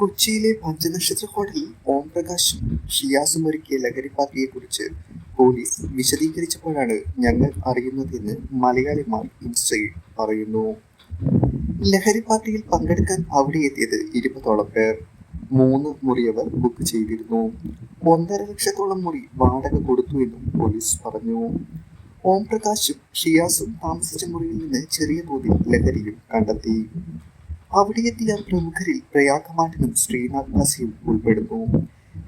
കൊച്ചിയിലെ പഞ്ചനക്ഷത്ര ഹോട്ടലിൽ ഓം പ്രകാശും ഷിയാസും ഒരുക്കിയ പാർട്ടിയെക്കുറിച്ച് പോലീസ് വിശദീകരിച്ചപ്പോഴാണ് ഞങ്ങൾ അറിയുന്നതെന്ന് മലയാളിമാർ ഇൻസ്റ്റയിൽ പറയുന്നു. ലഹരി പാർട്ടിയിൽ പങ്കെടുക്കാൻ അവിടെ എത്തിയത് ഇരുപതോളം പേർ. മൂന്ന് മുറിയവർ ബുക്ക് ചെയ്തിരുന്നു. ഒന്നര ലക്ഷത്തോളം മുറി വാടക കൊടുത്തു എന്നും പോലീസ് പറഞ്ഞു. ഓം പ്രകാശും ഷിയാസും താമസിച്ച മുറിയിൽ നിന്ന് ചെറിയ തോതിൽ ലഹരിയും കണ്ടെത്തി. അവിടെ പ്രമുഖരിൽ പ്രമുഖരിൽ പ്രയാഗമാട്ടനും ശ്രീനാഥ് ബാസിയും ഉൾപ്പെടുന്നു.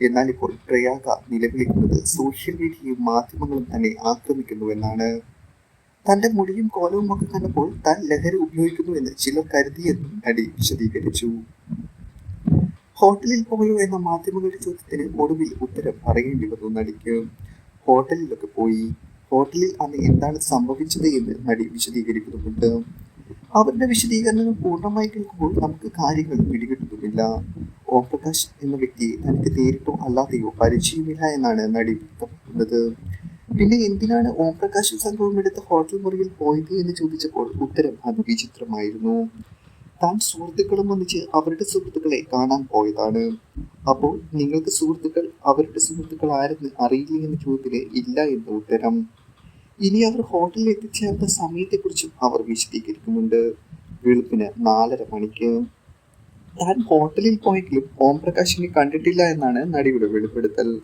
എന്നാൽ ഇപ്പോൾ പ്രയാഗ നിലവിളിക്കുന്നത് സോഷ്യൽ മീഡിയയും മാധ്യമങ്ങളും തന്നെ ആക്രമിക്കുന്നുവെന്നാണ്. തന്റെ മുടിയും കോലവും ഒക്കെ കണ്ടപ്പോൾ താൻ ലഹരി ഉപയോഗിക്കുന്നുവെന്ന് ചിലർ കരുതിയെന്നും നടി വിശദീകരിച്ചു. ഹോട്ടലിൽ പോയോ എന്ന മാധ്യമങ്ങളുടെ ചോദ്യത്തിന് ഒടുവിൽ ഉത്തരം പറയേണ്ടി വന്നു നടിക്ക്. ഹോട്ടലിലൊക്കെ പോയി. ഹോട്ടലിൽ അന്ന് എന്താണ് സംഭവിച്ചത് എന്ന് നടി വിശദീകരിക്കുന്നുമുണ്ട്. അവരുടെ വിശദീകരണങ്ങൾ പൂർണമായി കേൾക്കുമ്പോൾ നമുക്ക് കാര്യങ്ങൾ പിടികിട്ടുന്നില്ല. ഓം പ്രകാശ് എന്ന വ്യക്തിയെ തനിക്ക് നേരിട്ടോ അല്ലാതെയോ പരിചയമില്ല എന്നാണ് നടി വ്യക്തമാക്കുന്നത്. പിന്നെ എന്തിനാണ് ഓം പ്രകാശ് സംഘവും എടുത്ത ഹോട്ടൽ മുറിയിൽ പോയത് എന്ന് ചോദിച്ചപ്പോൾ ഉത്തരം അത് വിചിത്രമായിരുന്നു. താൻ സുഹൃത്തുക്കളും ഒന്നിച്ച് അവരുടെ സുഹൃത്തുക്കളെ കാണാൻ പോയതാണ്. അപ്പോൾ നിങ്ങൾക്ക് സുഹൃത്തുക്കൾ അവരുടെ സുഹൃത്തുക്കൾ ആരെന്ന് അറിയില്ല എന്ന ചോദ്യത്തിന് ഇല്ല എന്ന് ഉത്തരം. ഇനി അവർ ഹോട്ടലിൽ എത്തിച്ചേർന്ന സമയത്തെക്കുറിച്ചും അവർ വിശദീകരിക്കുന്നുണ്ട്. വെളുപ്പിന് നാലര മണിക്ക്. താൻ ഹോട്ടലിൽ പോയെങ്കിലും ഓം പ്രകാശിനെ കണ്ടിട്ടില്ല എന്നാണ് നടിയുടെ വെളിപ്പെടുത്തൽ.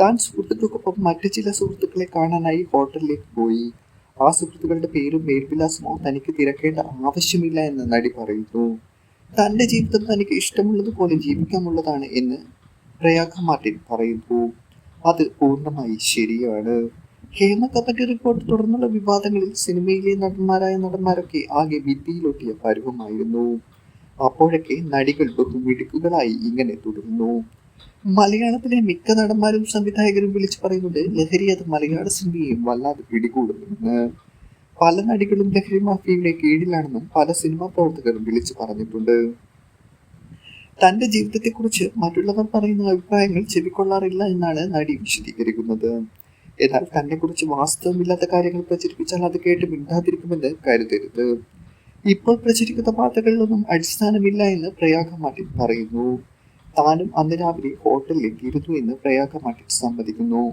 താൻ സുഹൃത്തുക്കൾക്കൊപ്പം മറ്റു ചില സുഹൃത്തുക്കളെ കാണാനായി ഹോട്ടലിലേക്ക് പോയി. ആ സുഹൃത്തുക്കളുടെ പേരും മേൽവിലാസമോ തനിക്ക് തിരക്കേണ്ട ആവശ്യമില്ല എന്ന് നടി പറയുന്നു. തന്റെ ജീവിതം തനിക്ക് ഇഷ്ടമുള്ളതുപോലെ ജീവിക്കാമുള്ളതാണ് എന്ന് പ്രയാഗ മാർട്ടിൻ പറയുന്നു. അത് പൂർണമായി ശരിയാണ്. ഹേമ കമ്മിറ്റി റിപ്പോർട്ട് തുടർന്നുള്ള വിവാദങ്ങളിൽ സിനിമയിലെ നടന്മാരായ നടന്മാരൊക്കെ ആകെ ഭിത്തിയിലൊട്ടിയ പരുവമായിരുന്നു. അപ്പോഴൊക്കെ നടികൾ ബഹുമിടുക്കുകളായി ഇങ്ങനെ തുടരുന്നു. മലയാളത്തിലെ മിക്ക നടന്മാരും സംവിധായകരും വിളിച്ചു പറയുന്നത് ലഹരി അത് മലയാള സിനിമയെയും വല്ലാതെ പിടികൂടുന്നുവെന്ന് പല നടികളും ലഹരി മാഫിയയുടെ കീഴിലാണെന്നും പല സിനിമാ പ്രവർത്തകരും വിളിച്ചു പറഞ്ഞിട്ടുണ്ട്. തന്റെ ജീവിതത്തെക്കുറിച്ച് മറ്റുള്ളവർ പറയുന്ന അഭിപ്രായങ്ങൾ ചെവിക്കൊള്ളാറില്ല എന്നാണ് നടി വിശദീകരിക്കുന്നത്. എന്നാൽ തന്നെ കുറിച്ച് വാസ്തവമില്ലാത്ത കാര്യങ്ങൾ പ്രചരിപ്പിച്ചാൽ അത് കേട്ട് മിണ്ടാതിരിക്കുമെന്ന് കരുതരുത്. ഇപ്പോൾ പ്രചരിക്കുന്ന വാർത്തകളിലൊന്നും അടിസ്ഥാനമില്ല എന്ന് പ്രയാഗ മാർട്ടിൻ പറയുന്നു. താനും അന്ന് രാവിലെ ഹോട്ടലിൽ ഇരുന്നു എന്ന് പ്രയാഗ മാർട്ടിൻ സമ്മതിക്കുന്നു.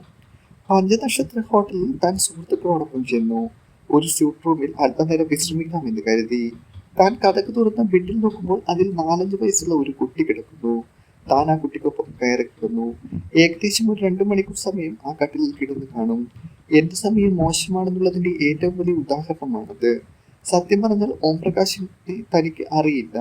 പഞ്ചനക്ഷത്ര ഹോട്ടലിൽ താൻ സുഹൃത്തുക്കളോടൊപ്പം ചെന്നു. ഒരു സ്യൂട്ട് റൂമിൽ അല്പനേരം വിശ്രമിക്കാമെന്ന് കരുതി. താൻ കഥക്ക് തുറന്ന ബെഡിൽ നോക്കുമ്പോൾ അതിൽ നാലഞ്ച് വയസ്സുള്ള ഒരു കുട്ടി കിടക്കുന്നു. താൻ ആ കുട്ടിക്കൊപ്പം കയറി കിടന്നു. ഏകദേശം ഒരു രണ്ടു മണിക്കൂർ സമയം ആ കട്ടിലിൽ കിടന്ന് കാണും. എന്റെ സമയം മോശമാണെന്നുള്ളതിന്റെ ഏറ്റവും വലിയ ഉദാഹരണമാണത്. സത്യം പറഞ്ഞാൽ ഓം പ്രകാശിനെ തനിക്ക് അറിയില്ല.